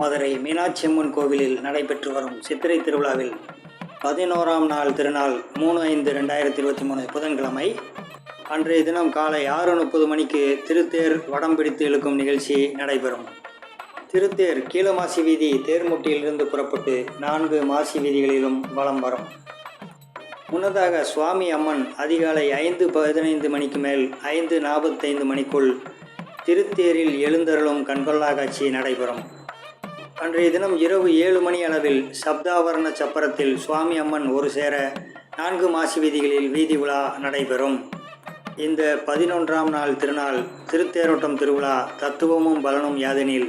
மதுரை மீனாட்சி அம்மன் கோவிலில் நடைபெற்று வரும் சித்திரை திருவிழாவில் பதினோராம் நாள் திருநாள் மூணு ஐந்து ரெண்டாயிரத்தி இருபத்தி மூணு புதன்கிழமை. அன்றைய தினம் காலை ஆறு முப்பது மணிக்கு திருத்தேர் வடம் பிடித்து இழுக்கும் நிகழ்ச்சி நடைபெறும். திருத்தேர் கீழமாசி வீதி தேர்முட்டியிலிருந்து புறப்பட்டு நான்கு மாசி வீதிகளிலும் வலம் வரும். முன்னதாக சுவாமி அம்மன் அதிகாலை ஐந்து பதினைந்து மணிக்கு மேல் ஐந்து நாற்பத்தைந்து மணிக்குள் திருத்தேரில் எழுந்தருளும் கண்கொள்ளா காட்சி நடைபெறும். அன்றைய தினம் இரவு ஏழு மணி அளவில் சப்தாவரண சப்பரத்தில் சுவாமி அம்மன் ஒரு சேர நான்கு மாசி வீதிகளில் வீதி உலா நடைபெறும். இந்த பதினொன்றாம் நாள் திருநாள் திருத்தேரோட்டம் திருவிழா தத்துவமும் பலனும் யாதெனில்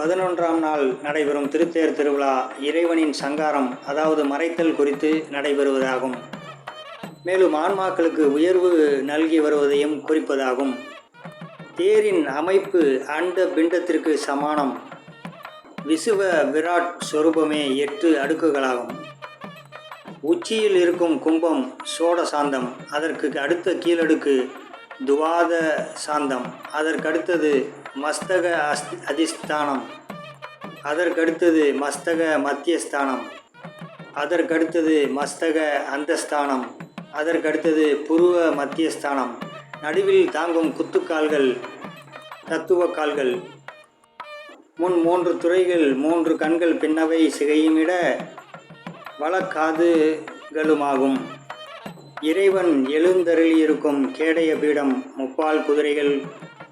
பதினொன்றாம் நாள் நடைபெறும் திருத்தேர் திருவிழா இறைவனின் சங்காரம் அதாவது மறைத்தல் குறித்து நடைபெறுவதாகும். மேலும் ஆன்மாக்களுக்கு உயர்வு நல்கி வருவதையும் குறிப்பதாகும். தேரின் அமைப்பு அண்ட பிண்டத்திற்கு சமானம். விசுவ விராட் சொரூபமே எட்டு அடுக்குகளாகும். உச்சியில் இருக்கும் கும்பம் சோட சாந்தம் அதற்கு அடுத்த கீழடுக்கு துவாத சாந்தம் அதற்கடுத்தது மஸ்தக அஸ்தி அதிஸ்தானம் அதற்கடுத்தது மஸ்தக மத்தியஸ்தானம் அதற்கடுத்தது மஸ்தக அந்தஸ்தானம் அதற்கடுத்தது புருவ மத்தியஸ்தானம். நடுவில் தாங்கும் குத்துக்கால்கள் தத்துவ கால்கள் முன் மூன்று துறைகள் மூன்று கண்கள் பின்னவை சிகையுமிட வழக்காதுகளுமாகும் இறைவன் எழுந்தருளியிருக்கும் கேடய பீடம் முப்பால் குதிரைகள்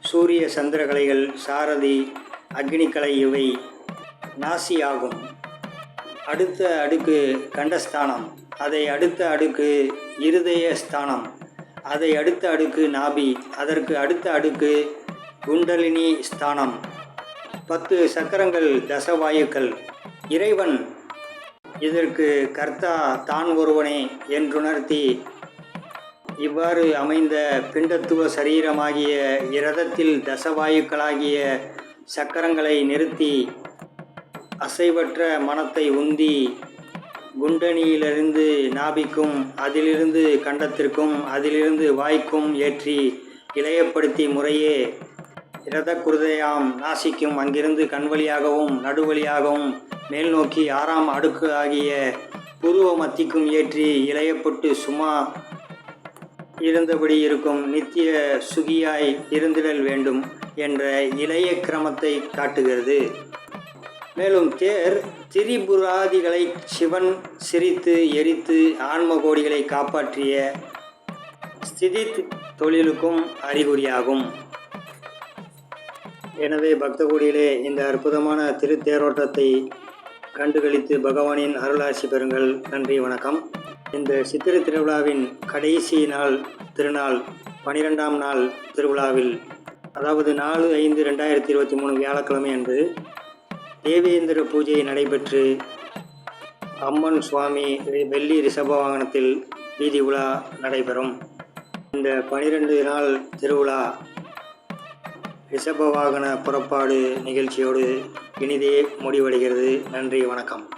சூரிய சந்திரகலைகள் சாரதி அக்னிக்கலை இவை நாசி ஆகும் அடுத்த அடுக்கு கண்டஸ்தானம் அதை அடுத்த அடுக்கு இருதய ஸ்தானம் அதை அடுத்த அடுக்கு நாபி அதற்கு அடுத்த அடுக்கு குண்டலினி ஸ்தானம். பத்து சக்கரங்கள் தசவாயுக்கள். இறைவன் இதற்கு கர்த்தா தான் ஒருவனே என்றுணர்த்தி இவ்வாறு அமைந்த பிண்டத்துவ சரீரமாகிய இரதத்தில் தசவாயுக்களாகிய சக்கரங்களை நிறுத்தி அசைவற்ற மனத்தை உந்தி குண்டனியிலிருந்து நாபிக்கும் அதிலிருந்து கண்டத்திற்கும் அதிலிருந்து வாய்க்கும் ஏற்றி இளையப்படுத்தி முறையே இரத குருதையாம் நாசிக்கும் அங்கிருந்து கண்வழியாகவும் நடுவழியாகவும் மேல் நோக்கி ஆறாம் அடுக்கு ஆகிய புருவ மத்திக்கும் ஏற்றி இளையப்பட்டு சும்மா இருந்தபடி இருக்கும் நித்திய சுகியாய் இருந்திடல் வேண்டும் என்ற இளைய கிரமத்தை காட்டுகிறது. மேலும் தேர் திரிபுராதிகளை சிவன் சிரித்து எரித்து ஆன்ம கோடிகளை காப்பாற்றிய ஸ்திதி தொழிலுக்கும் அறிகுறியாகும். எனவே பக்தகோடியிலே இந்த அற்புதமான திருத்தேரோட்டத்தை கண்டுகளித்து பகவானின் அருளாசி பெறுங்கள். நன்றி வணக்கம். இந்த சித்திரை திருவிழாவின் கடைசி நாள் திருநாள் பனிரெண்டாம் நாள் திருவிழாவில் அதாவது நாலு ஐந்து ரெண்டாயிரத்தி இருபத்தி மூணு வியாழக்கிழமை அன்று தேவேந்திர பூஜை நடைபெற்று அம்மன் சுவாமி வெள்ளி ரிஷப வாகனத்தில் வீதி உலா நடைபெறும். இந்த பனிரெண்டு நாள் திருவிழா ரிஷப வாகன புறப்பாடு நிகழ்ச்சியோடு இனிதே முடிவடைகிறது. நன்றி வணக்கம்.